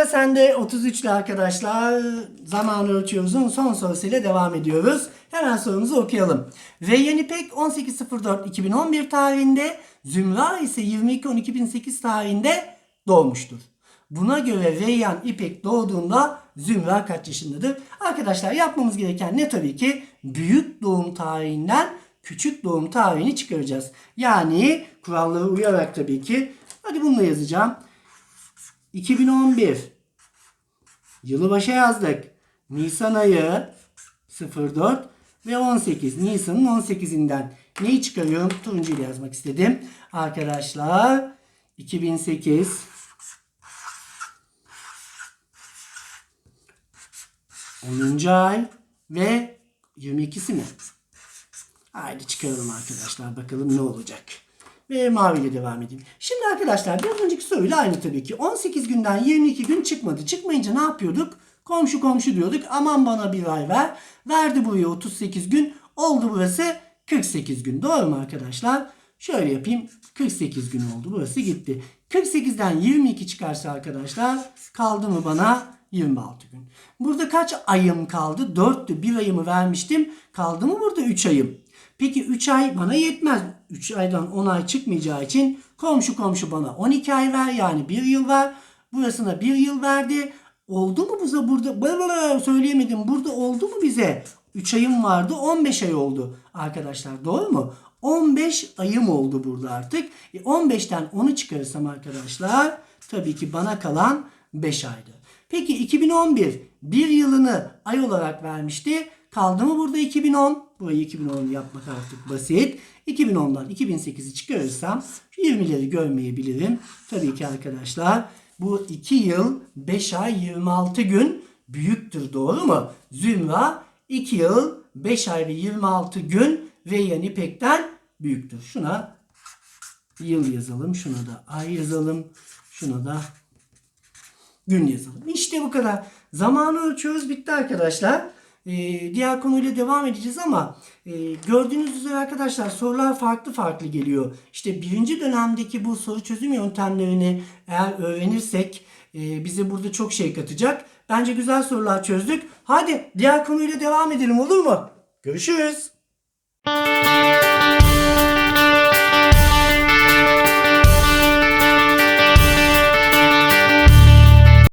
Sıra sende 33 ile arkadaşlar. Zaman ölçüyoruzun son sorusuyla devam ediyoruz. Hemen sorumuzu okuyalım. Reyyan İpek 18.04.2011 tarihinde, Zümra ise 22.12.2008 tarihinde doğmuştur. Buna göre Reyyan İpek doğduğunda Zümra kaç yaşındadır? Arkadaşlar yapmamız gereken ne tabii ki? Büyük doğum tarihinden küçük doğum tarihini çıkaracağız. Yani kurallara uyarak tabii ki. Hadi bunu da yazacağım. 2011 yılı başa yazdık. Nisan ayı 04 ve 18. Nisan'ın 18'inden neyi çıkarıyorum? Turuncu ile yazmak istedim. Arkadaşlar 2008 10. ay ve 22'si mi? Haydi çıkaralım arkadaşlar bakalım ne olacak. Ve maviyle devam edeyim. Şimdi arkadaşlar biraz önceki soruyla aynı tabii ki. 18 günden 22 gün çıkmadı. Çıkmayınca ne yapıyorduk? Komşu komşu diyorduk. Aman bana bir ay ver. Verdi buraya 38 gün. Oldu burası 48 gün. Doğru mu arkadaşlar? Şöyle yapayım. 48 gün oldu. Burası gitti. 48'den 22 çıkarsa arkadaşlar kaldı mı bana 26 gün. Burada kaç ayım kaldı? 4'tü. Bir ayımı vermiştim. Kaldı mı burada 3 ayım? Peki 3 ay bana yetmez. 3 aydan 10 ay çıkmayacağı için komşu komşu bana 12 ay ver yani 1 yıl ver. Burasına 1 yıl verdi. Oldu mu bize burada? Blablabla söyleyemedim. Burada oldu mu bize? 3 ayım vardı 15 ay oldu arkadaşlar. Doğru mu? 15 ayım oldu burada artık. E 15'ten 10'u çıkarırsam arkadaşlar tabii ki bana kalan 5 aydı. Peki 2011 bir yılını ay olarak vermişti. Kaldı mı burada 2010? Burayı 2010 yapmak artık basit. 2010'dan 2008'i çıkarırsam şu 20'leri görmeyebilirim. Tabii ki arkadaşlar bu 2 yıl 5 ay 26 gün büyüktür doğru mu? Zümra 2 yıl 5 ay ve 26 gün Reyyan İpek'ten büyüktür. Şuna yıl yazalım. Şuna da ay yazalım. Şuna da gün yazalım. İşte bu kadar. Zamanı ölçüyoruz. Bitti arkadaşlar. Ee, diğer konuyla devam edeceğiz ama e, gördüğünüz üzere arkadaşlar sorular farklı farklı geliyor. İşte birinci dönemdeki bu soru çözüm yöntemlerini eğer öğrenirsek e, bize burada çok şey katacak. Bence güzel sorular çözdük. Hadi diğer konuyla devam edelim olur mu? Görüşürüz.